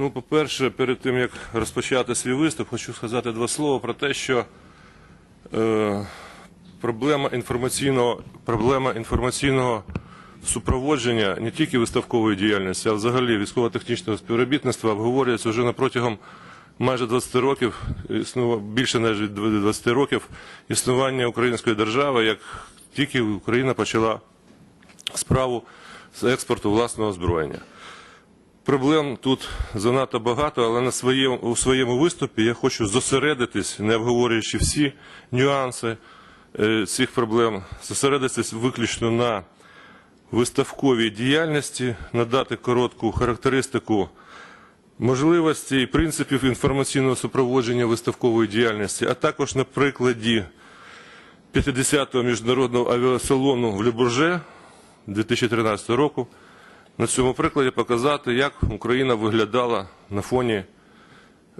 Ну, по-перше, перед тим як розпочати свій виступ, хочу сказати два слова про те, що е, проблема інформаційного, проблема інформаційного супроводження не тільки виставкової діяльності, а взагалі військово-технічного співробітництва обговорюється вже на протягом майже 20 років, більше навіть 20 років існування української держави, як тільки Україна почала справу з експорту власного озброєння. Проблем тут занадто багато, але на своєму, у своєму виступі я хочу зосередитись, не обговорюючи всі нюанси е, цих проблем, зосередитись виключно на виставковій діяльності, надати коротку характеристику можливостей і принципів інформаційного супроводження виставкової діяльності, а також на прикладі 50-го міжнародного авіасалону в Любурже 2013 року на цьому прикладі показати, як Україна виглядала на фоні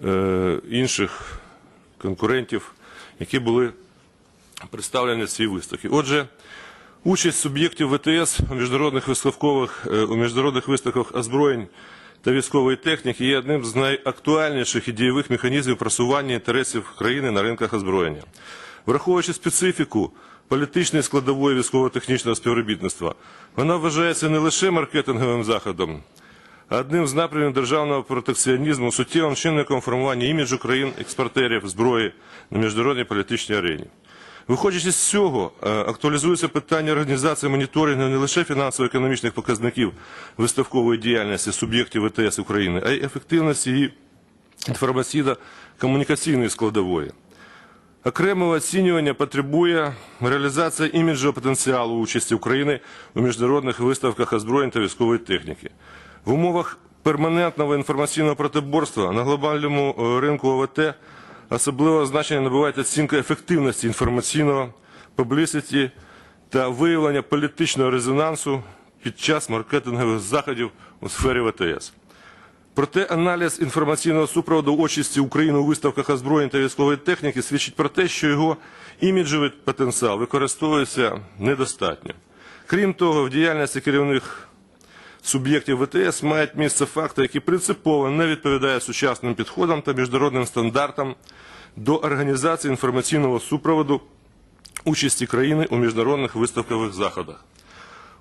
е, інших конкурентів, які були представлені в цій виставці. Отже, участь суб'єктів ВТС у міжнародних виставкових е, у міжнародних виставках озброєнь та військової техніки є одним з найактуальніших і дієвих механізмів просування інтересів країни на ринках озброєння. Враховуючи специфіку політичної складової військово-технічного співробітництва, вона вважається не лише маркетинговим заходом, а одним з напрямів державного протекціонізму, суттєвим чинником формування іміджу країн-експортерів зброї на міжнародній політичній арені. Виходячи з цього, е, актуалізується питання організації моніторингу не лише фінансово-економічних показників виставкової діяльності суб'єктів ВТС України, а й ефективності її інформаційно-комунікаційної складової. Окремого оцінювання потребує реалізація іміджового потенціалу участі України у міжнародних виставках озброєнь та військової техніки. В умовах перманентного інформаційного протиборства на глобальному е, ринку ОВТ особливого значення набуває оцінка ефективності інформаційного публіситі та виявлення політичного резонансу під час маркетингових заходів у сфері ВТС. Проте аналіз інформаційного супроводу участі України у виставках озброєнь та військової техніки свідчить про те, що його іміджовий потенціал використовується недостатньо. Крім того, в діяльності керівних суб'єктів ВТС мають місце факти, які принципово не відповідають сучасним підходам та міжнародним стандартам до організації інформаційного супроводу участі країни у міжнародних виставкових заходах.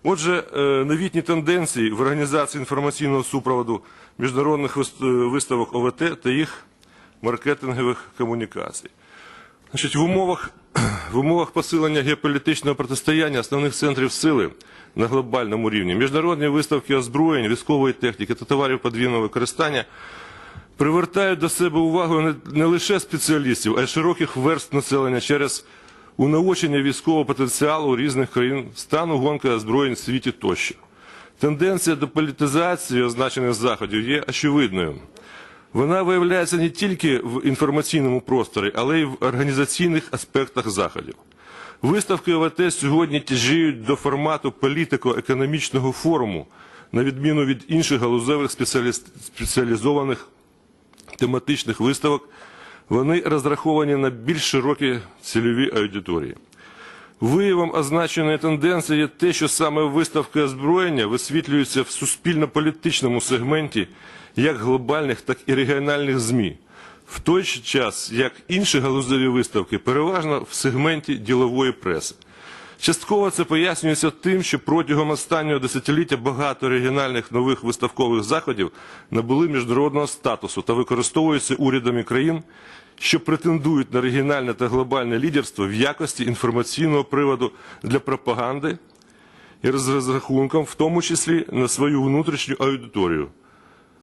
Отже, е, новітні тенденції в організації інформаційного супроводу міжнародних е, виставок ОВТ та їх маркетингових комунікацій. Значить, в умовах, в умовах посилення геополітичного протистояння основних центрів сили на глобальному рівні міжнародні виставки озброєнь, військової техніки та товарів подвійного використання привертають до себе увагу не, лише спеціалістів, а й широких верств населення через унаочення військового потенціалу різних країн, стану гонки озброєнь в світі тощо. Тенденція до політизації означених заходів є очевидною. Вона виявляється не тільки в інформаційному просторі, але й в організаційних аспектах заходів. Виставки ОВТ сьогодні тяжіють до формату політико-економічного форуму, на відміну від інших галузевих спеціалізованих тематичних виставок, вони розраховані на більш широкі цільові аудиторії. Виявом означеної тенденції є те, що саме виставки озброєння висвітлюються в суспільно-політичному сегменті як глобальних, так і регіональних ЗМІ, в той час, як інші галузеві виставки переважно в сегменті ділової преси. Частково це пояснюється тим, що протягом останнього десятиліття багато регіональних нових виставкових заходів набули міжнародного статусу та використовуються урядами країн, що претендують на регіональне та глобальне лідерство в якості інформаційного приводу для пропаганди і розрахунком, в тому числі на свою внутрішню аудиторію.